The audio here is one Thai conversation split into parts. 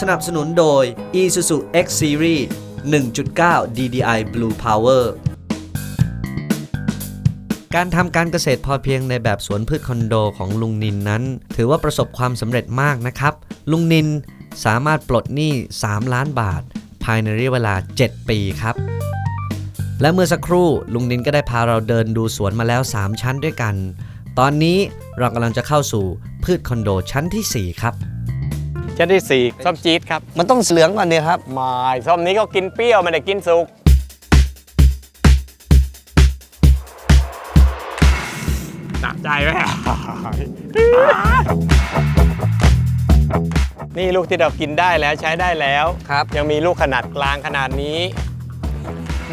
สนับสนุนโดย Isuzu X Series 1.9 DDI Blue Power การทำการเกษตรพอเพียงในแบบสวนพืชคอนโดของลุงนินนั้น ถือว่าประสบความสำเร็จมากนะครับ ลุงนินสามารถปลดหนี้ 3 ล้านบาท ภายในระยะเวลา 7 ปีครับ และเมื่อสักครู่ลุงนินก็ได้พาเราเดินดูสวนมาแล้ว 3 ชั้นด้วยกัน ตอนนี้เรากำลังจะเข้าสู่พืชคอนโดชั้นทีสี่4 ครับ ชั้นที่สี่ส้มจี๊ดครับมันต้องเหลืองก่อนเนี่ยครับ ไมายส้มนี้ก็กินเปรี้ยวไม่ได้กินสุกหนักใจไหม นี่ลูกที่เรากินได้แล้วใช้ได้แล้ว ครับ ยังมีลูกขนาดกลางขนาดนี้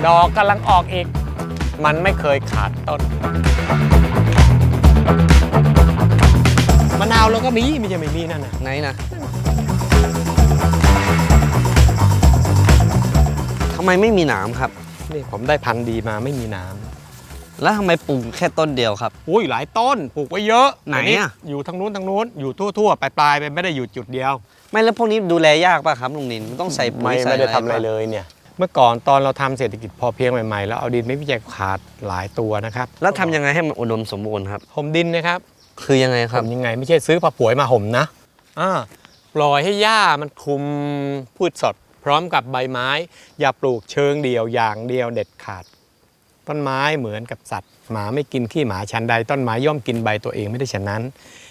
ดอกกำลังออกอีก มันไม่เคยขาดต้น มะนาวเราก็มีไม่ใช่ไม่มีนั่นนะไหนนะ ทำไมไม่มีหนามครับ นี่ผมได้พันธุ์ดีมาไม่มีน้ำแล้วทำไมปลูกแค่ต้นเดียวครับ อุ้ยหลายต้นปลูกไว้เยอะไหนอะแต่อยู่ทางนู้นทางนู้นอยู่ทั่วๆไปปลายๆไปไม่ได้อยู่จุดเดียว ไม่แล้วพวกนี้ดูแลยากป่ะครับลุงนินมันต้องใส่ปุ๋ไม่ยใส่ไม่ได้ทำอะไรป่เลยเนี่ย เมื่อก่อนตอนเราทำเศรษฐกิจพอเพียงใหม่ๆ แล้วเอาดินไม่พิจัยขาดหลายตัวนะครับแล้วทำยังไงให้มันอุดมสมบูรณ์ครับ ห่มดินนะครับคือยังไงครับ ห่มยังไงไม่ใช่ซื้อผักผวยมาห่มนะอ่าปล่อยให้หญ้ามันคลุมพืชสดพ ร้อมกับใบไม้ อย่าปลูกเชิงเดียวอย่างเดียวเด็ดขาด ต้นไม้เหมือนกับสัตว์ หมาไม่กินขี้หมาชั้นใด ต้นไม้ย่อมกินใบตัวเองไม่ได้ฉะนั้น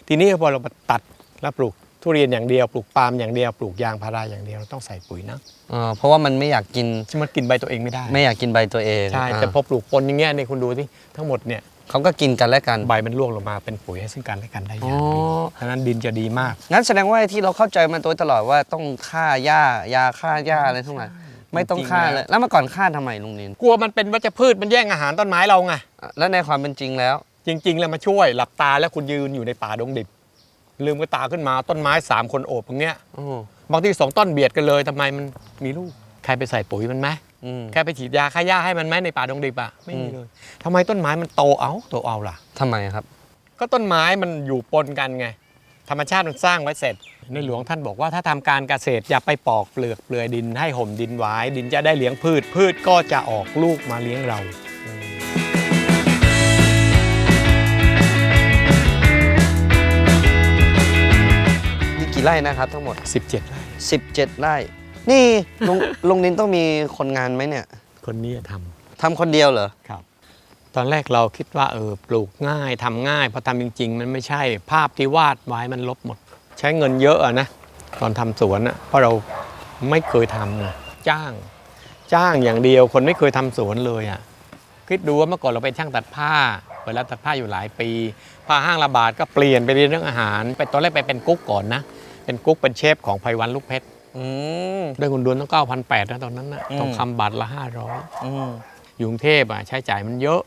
ทีนี้พอเราตัดแล้วปลูกทุเรียนอย่างเดียวปลูกปาล์มอย่างเดียวปลูกยางพาราอย่างเดียวเราต้องใส่ปุ๋ยนะอ่าเพราะว่ามันไม่อยากกิน ที่มันกินใบตัวเองไม่ได้ ไม่อยากกินใบตัวเองใช่อ่าแต่พอปลูกปนอย่างเงี้ยเนี่ยคุณดูที่ทั้งหมดเนี่ย เขาก็กินกันและกัน ใบมันร่วงลงมาเป็นปุ๋ยให้ซึ่งกันและกันได้ออ๋ย่างดีอฉะนั้นดินจะดีมาก งั้นแสดงว่าที่เราเข้าใจมาโดยตลอดว่าต้องฆ่าหญ้ายาฆ่าหญ้าอะไรทั้งหลายไม่ต้องฆ่าจริงๆเลแล้ยวแล้วเมื่อก่อนฆ่าทำไมลุงนินกลัวมันเป็นวัชพืชมันแย่งอาหารต้นไม้เราไง อะแล้วในความเป็นจริงแล้ว จริง ๆ แล้วมาช่วยหลับตาแล้วคุณยืนอยู่ในป่าดงดิบ ลืมกระตาขึ้นมาต้นไม้สามคนโอบตรงเนี้ยโอ้บางทีสองต้นเบียดกันเลยทำไมมันมีลูก ใครไปใส่ปุ๋ยมันไหมอืม แค่ไปฉีดยาฆ่าหญ้าให้มันไหมในป่าดงดิบอะไม่มีอืมเลยทำไมต้นไม้มันโตเอาโตเอาล่ะ ทำไมครับ ก็ต้นไม้มันอยู่ปนกันไง ธรรมชาติมันสร้างไว้เสร็จ ในหลวงท่านบอกว่าถ้าทำการเกษตรอย่าไปปอกเปลือกเปลือยดินให้ห่มดินไว้ดินจะได้เลี้ยงพืช พืชก็จะออกลูกมาเลี้ยงเรา นี่กี่ไร่นะครับทั้งหมด 17ไร่ 17 ไร่ นี่ลุงลุงนินต้องมีคนงานไหมเนี่ยคนนี้ททำคนเดียวเหรอำครับ ตอนแรกเราคิดว่าเออปลูกง่ายทำง่ายพอทำจริง ๆ มันไม่ใช่ ภาพที่วาดไว้มันลบหมด ใช้เงินเยอะอะนะตอนทำสวนอะเพราะเราไม่เคยทำไงจ้าง จ้างอย่างเดียวคนไม่เคยทำสวนเลยอะคิดดูว่าเมื่อก่อนเราเป็นช่างตัดผ้าเปิดร้านตัดผ้าอยู่หลายปีผ้าห้างระบาดก็เปลี่ยนไปเรียนเรื่องอาหาร ไปตอนแรกไปเป็นกุ๊กก่อนนะเป็นกุ๊กเป็นเชฟของไพวันลูกเพชรอืม ได้เงินเดือนต้องเก้าพันแปดนะตอนนั้นนะอืมต้องคำบาทละห้าร้อยอืมอยู่กรุงเทพอะใช้จ่ายมันเยอะ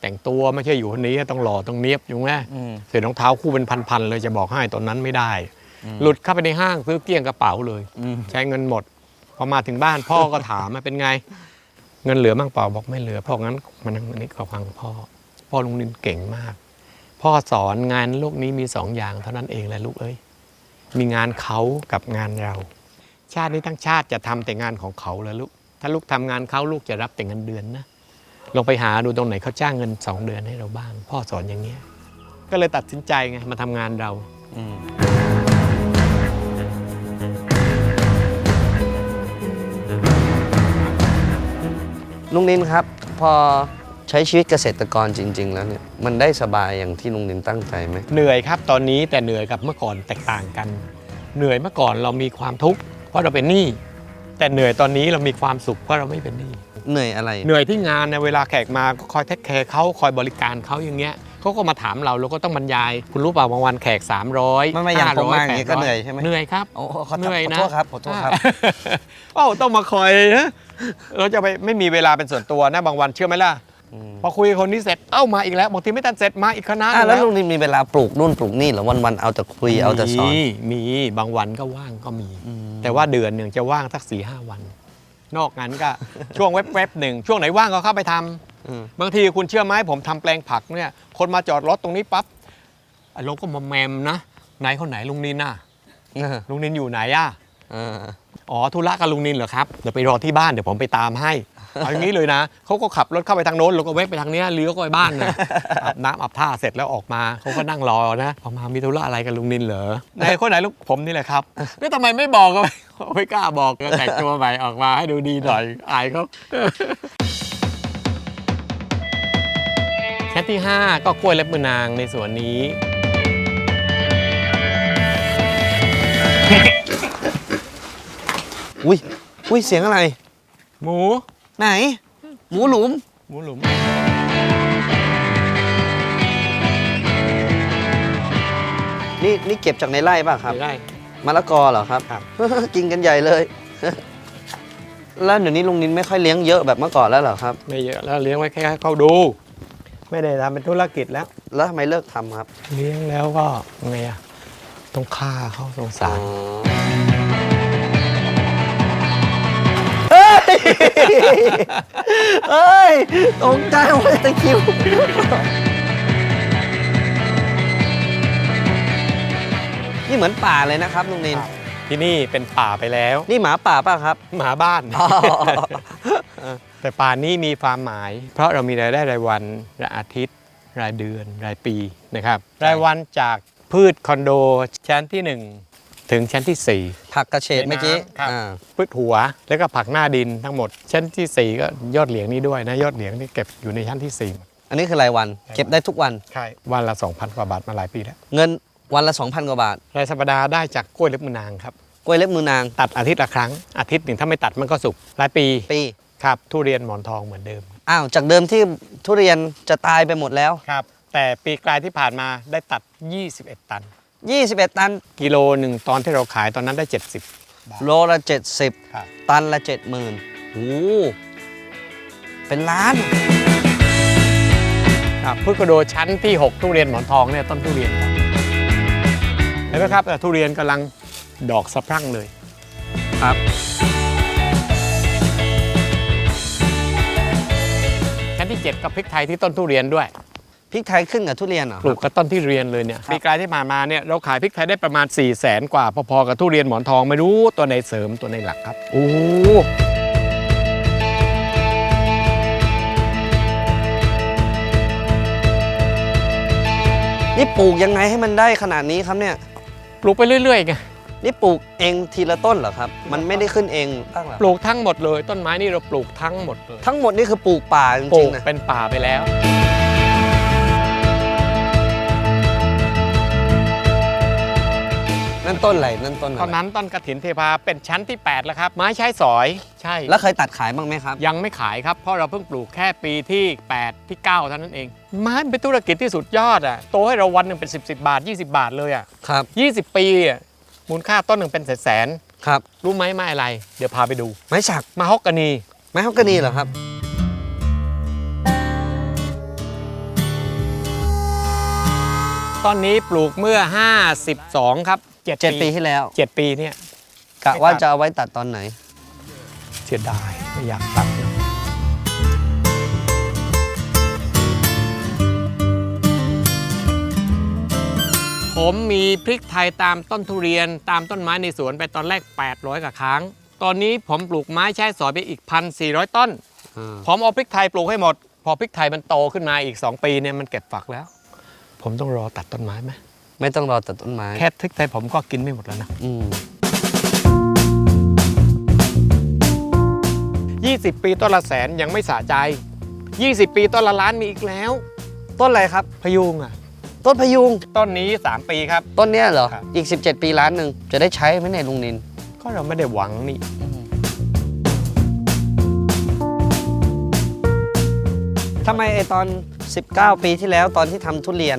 แต่งตัวไม่ใช่อยู่คนนี้ต้องหล่อต้องเนียบอยู่ไงอืมเสื้อรองเท้าคู่เป็นพันๆเลยจะบอกให้ตอนนั้นไม่ได้อืมหลุดเข้าไปในห้างซื้อเกลี้ยงกระเป๋าเลยอืมใช้เงินหมด พอมาถึงบ้านพ่อก็ถามว่าเป็นไง เงินเหลือบ้างเปล่าบอกไม่เหลือพ่องั้นมันอันนี้ก็ฟังพ่อ พ่อลุงนินเก่งมาก พ่อสอนงานโลกนี้มีสองอย่างเท่านั้นเองแหละลูกเอ้ยมีงานเขากับงานเรา ชาตินี้ทั้งชาติจะทำแต่งานของเขาแล้วลูก ถ้าลูกทำงานเขาลูกจะรับแต่เงินเดือนนะลองไปหาดูตรงไหนเขาจ้างเงินสองเดือนให้เราบ้าง พ่อสอนอย่างเงี้ย ก็เลยตัดสินใจไงมาทำงานเราอืมลุงนินครับ พอใช้ชีวิตเกษตรกรจริง ๆ แล้วเนี่ยมันได้สบายอย่างที่ลุงนินตั้งใจไหมเหนื่อยครับ ตอนนี้แต่เหนื่อยกับเมื่อก่อนแตกต่างกัน เหนื่อยเมื่อก่อนเรามีความทุกข์ เพราะเราเป็นหนี้แต่เหนื่อยตอนนี้เรามีความสุขเพราะเราไม่เป็นหนี้เหนื่อยอะไร เหนื่อยที่งานนะเวลาแขกมาก็คอยเทคแคร์เขาคอยบริการเขาอย่างเงี้ยเขาก็มาถามเราเราก็ต้องบรรยาย คุณรู้เปล่าบางวันแขก 300ไม่ไม่อย่างผมมาอย่างงี้ก็800เหนื่อยใช่ไหมเหนื่อยครับโอ้ขอเหนื่อยนะโทษครับขอโทษครับเอ้าต้องมาคอยนะเราจะไปไม่มีเวลาเป็นส่วนตัวนะบางวันเชื่อไหมล่ะอืม พอคุยกับคนนี้เสร็จเอ้ามาอีกแล้วบางทีไม่ทันเสร็จมาอีกคณะหอะนึ่งแล้วลุงนินมีเวลาปลูกนู่นปลูกนี่เหรอวันๆเอาแต่คุยเอาแต่สอน มีมีบางวันก็ว่างก็มีอืมแต่ว่าเดือนหนึ่งจะว่างสักสี่ห้าวัน นอกนั้นก็ ช่วงเว็บๆหนึ่งช่วงไหนว่างก็เข้าไปทำอืม บางทีคุณเชื่อไหมผมทำแปลงผักเนี่ยคนมาจอดรถตรงนี้ปั๊บอะเราก็มาแมมนะไหนคนไหนลุงนินน่ะเออลุงนินอยู่ไหนอะอ่าอ๋อธุระกับลุงนินเหรอครับ เดี๋ยวไปรอที่บ้านเดี๋ยวผมไปตามให้ เอาอย่างนี้เลยนะเขาก็ขับรถเข้าไปทางโน้นเราก็แวะไปทางเนี้ยเลี้ยวก็ไปบ้านนะอาบน้ำอาบท่าเสร็จแล้วออกมาเขาก็นั่งรอนะออกมามีธุระอะไรกับลุงนินเหรอไหนคนไหนลูกผมนี่แหละครับแล้วทำไมไม่บอกก็ไม่ไม่กล้าบอกก็แต่งตัวใหม่ออกมาให้ดูดีหน่อยอายเขาชั้นที่ 5 ก็กล้วยเล็บมือนางในสวนนี้ อุ้ยอุ้ยเสียงอะไร หมู ไหน หมูหลุม หมูหลุม นี่นี่เก็บจากในไร่ป่ะครับ ได้ มะละกอเหรอครับ ครับ กินกันใหญ่เลย แล้วเดี๋ยวนี้ลุงนินไม่ค่อยเลี้ยงเยอะแบบเมื่อก่อนแล้วเหรอครับ ไม่เยอะแล้วเลี้ยงไว้แค่ให้เขาดู ไม่ได้ทำเป็นธุรกิจแล้ว แล้วทำไมเลิกทำครับเลี้ยงแล้วก็ไงอะต้องฆ่าเขาสงสารเเฮ้ยตกใจว่าตะคริว นี่เหมือนป่าเลยนะครับลุงนิน ที่นี่เป็นป่าไปแล้ว นี่หมาป่าป่ะครับ หมาบ้าน อ๋อ แต่ป่านี้มีความหมาย เพราะเรามีรายได้รายวันรายอาทิตย์ รายเดือนรายปีนะครับ รายวันจากพืชคอนโดชั้นที่1 ถึงชั้นที่4ผักกระเฉดเมื่อกี้ครับ อ่าพืชหัว แล้วก็ผักหน้าดินทั้งหมด ชั้นทีสี่ 4 ก็ยอดเหลียงนี้ด้วยนะ ยอดเหลียงนี่เก็บอยู่ในชั้นที่4อันนี้คือรายวัน เก็บได้ทุกวันใช่วันละ 2,000 กว่าบาทมาหลายปีแล้วเงินวันละ 2,000 กว่าบาท รายสัปดาห์ได้จากกล้วยเล็บมือนางครับ กล้วยเล็บมือนาง ตัดอาทิตย์ละครั้ง อาทิตย์หนึ่งถ้าไม่ตัดมันก็สุกรายปีปี ครับทุเรียนหมอนทองเหมือนเดิม อ้าว จากเดิมที่ทุเรียนจะตายไปหมดแล้ว ครับ แต่ปีกลายที่ผ่านมาได้ตัด 21 ตัน 21 ตันกิโลหนึ่งตอนที่เราขายตอนนั้นได้ 70 โลละ ครับ 70 ตันละ 70,000โอ้โหเป็นล้านครับพืชกระโดชั้นที่ 6 ทุเรียนหมอนทองเนี่ยต้นทุเรียนครับเห็นไหมครับแต่ทุเรียนกำลังดอกสะพรั่งเลย ครับ ชั้นที่ 7กับพริกไทยที่ต้นทุเรียนด้วย พริกไทยขึ้นกับทุเรียนเหรอปลูกกับต้นที่เรียนเลยเนี่ยปีกลายที่ผ่านมาเนี่ยเราขายพริกไทยได้ประมาณ4 0 0แสนกว่าพอๆกับทุเรียนหมอนทองไม่รู้ตัวไหนเสริมตัวไหนหลักครับโอ้นี่ปลูกยังไงให้มันได้ขนาดนี้ครับเนี่ย ปลูกไปเรื่อยๆไงนี่ปลูกเองทีละต้นเหรอครับ มันไม่ได้ขึ้นเองตั้งหรอปลูกทั้งหมดเลย ต้นไม้นี่เราปลูกทั้งหมดเลยทั้งหมดนี่คือปลูกป่าจปลูริงกๆนะเป็นป่าไปแล้ว นั่นต้นอะไรนั่นต้นอะตอนไรนั้นต้นกระถินเทพาเป็นชั้นที่ 8 แล้วครับ ไม้ใช้สอยใช่แล้วเคยตัดขายบ้างไหมครับ ยังไม่ขายครับเพราะเราเพิ่งปลูกแค่ปีที่ 8 ที่ 9 เท่านั้นเอง ไม้เป็นธุรกิจที่สุดยอดอะโตให้เราวันหนึ่งเป็น 10 10บาท 20 บาทเลยอะครับ 20 ปีอะมูลค่าต้นหนึ่งเป็นแสนครับๆรู้ไหมไม้อะไร เดี๋ยวพาไปดู ไม้สักมาฮอกกานีไม้ฮอกกานีเหรอครับต้นนี้ปลูกเมื่อ 52 ครับ 7เจ็ดปีที่แล้ว7ปีเนี่ยกะว่าจะเอาไว้ตัดตอนไหน เสียดายไม่อยากตัดนะผมมีพริกไทยตามต้นทุเรียนตามต้นไม้ในสวนไปตอนแรก 800กว่าครั้ง ตอนนี้ผมปลูกไม้ใช้สอยไปอีก 1,400 ต้น ผมเอาพริกไทยปลูกให้หมด พอพริกไทยมันโตขึ้นมาอีก 2 ปีเนี่ยมันเก็บฝักแล้ว ผมต้องรอตัดต้นไม้ไหม ไม่ต้องรอตัดต้นไม้แค่พริกไทยผมก็กินไม่หมดแล้วนะ อืม 20 ปีต้นละแสนยังไม่สะใจ 20 ปีต้นละล้านมีอีกแล้ว ต้นอะไรครับ พยุงอะ ต้นพยุง ต้นนี้ 3 ปีครับ ต้นเนี้ยเหรอ ครับ อีก 17 ปีล้านหนึ่งจะได้ใช้ไหมเนี่ยลุงนิน ก็เราไม่ได้หวังนี่ ทำไมไอตอน 19 ปีที่แล้วตอนที่ทำทุเรียน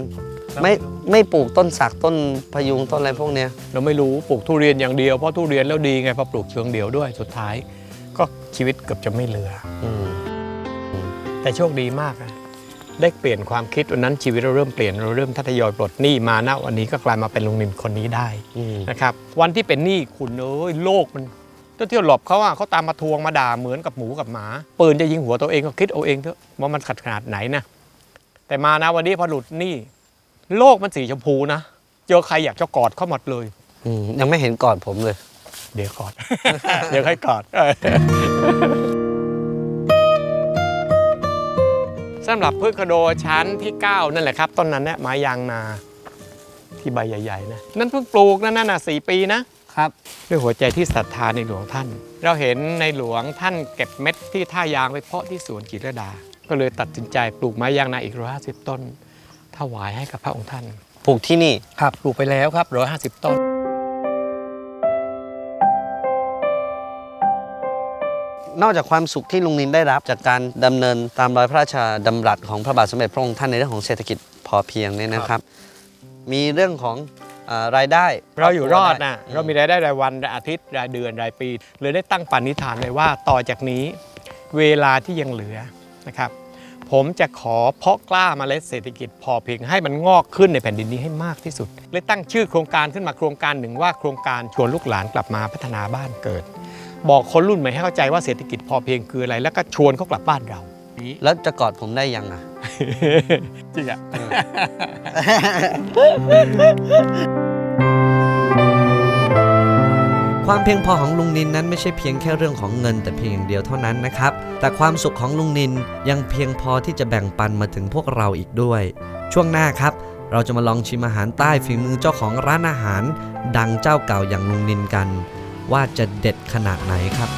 ไม่ ไม่ปลูกต้นสักต้นพยุงต้นอะไรพวกเนี้ยเราไม่รู้ปลูกทุเรียนอย่างเดียวเพราะทุเรียนแล้วดีไงพอปลูกเชิงเดียวด้วยสุดท้าย ก็ชีวิตเกือบจะไม่เหลือ อืมแต่โชคดีมากนะได้เปลี่ยนความคิดวันนั้นชีวิตเราเริ่มเปลี่ยนเราเริ่มทยอยปลดหนี้มาณวันนี้ก็กลายมาเป็นลุงนินคนนี้ได้อืมนะครับ วันที่เป็นหนี้คุณเอ้ยโลกมันต้องเที่ยวหลบเขาอะเขาตามมาทวงมาด่าเหมือนกับหมูกับหมาปืนจะยิงหัวตัวเองก็คิดเอาเองเถอะว่ามันขัดขนาดไหนนะแต่มานะวันนี้พอหลุดหนี้ โลกมันสีชมพูนะ เจอใครอยากจะกอดเขาหมดเลย อืมยังไม่เห็นก่อนผมเลย เดี๋ยวกอด เดี๋ยวค่อยกอดสำหรับพืชคโดชั้นที่ 9 นั่นแหละครับ ต้นนั้นเนี่ยไม้ยางนา ที่ใบใหญ่ ๆ นะ นั่นเพิ่งปลูกนั่นน่ะสี่ปีนะ ครับ ด้วยหัวใจที่ศรัทธาในหลวงท่าน เราเห็นในหลวงท่านเก็บเม็ดที่ท่ายางไปเพาะที่สวนจิตรลดา ก็เลยตัดสินใจปลูกไม้ยางนาอีกร้อยห้าสิบต้น ถวายให้กับพระองค์ท่าน ปลูกที่นี่ ครับปลูกไปแล้วครับร้อยห้าสิบต้น นอกจากความสุขที่ลุงนินได้รับจากการดำเนินตามรอยพระราชดำรัสของพระบาทสมเด็จพระองค์ท่านในเรื่องของเศรษฐกิจพอเพียงเนี่ยนะครับ มีเรื่องของเออรายได้เราอยู่รอดนะอืมเรามีรายได้รายวันรายอาทิตย์รายเดือนรายปีเลยได้ตั้งปณิธานเลยว่าต่อจากนี้ เวลาที่ยังเหลือนะครับ ผมจะขอเพาะกล้าเมาเล็ดเศรษฐกิจพอเพียงให้มันงอกขึ้นในแผ่นดินนี้ให้มากที่สุดเลยตั้งชื่อโครงการขึ้นมาโครงการหนึ่งว่าโครงการชวนลูกหลานกลับมาพัฒนาบ้านเกิด บอกคนรุ่นใหม่ให้เข้าใจว่าเศรษฐกิจพอเพียงคืออะไร แล้วก็ชวนเขากลับบ้านเรานี้แล้วจะกอดผมได้ยังอะจริงอะความเพียงพอของลุงนินนั้นไม่ใช่เพียงแค่เรื่องของเงินแต่เพียงอย่างเดียวเท่านั้นนะครับ แต่ความสุขของลุงนินยังเพียงพอที่จะแบ่งปันมาถึงพวกเราอีกด้วย ช่วงหน้าครับ เราจะมาลองชิมอาหารใต้ฝีมือเจ้าของร้านอาหาร ดังเจ้าเก่าอย่างลุงนินกัน ว่าจะเด็ดขนาดไหนครับ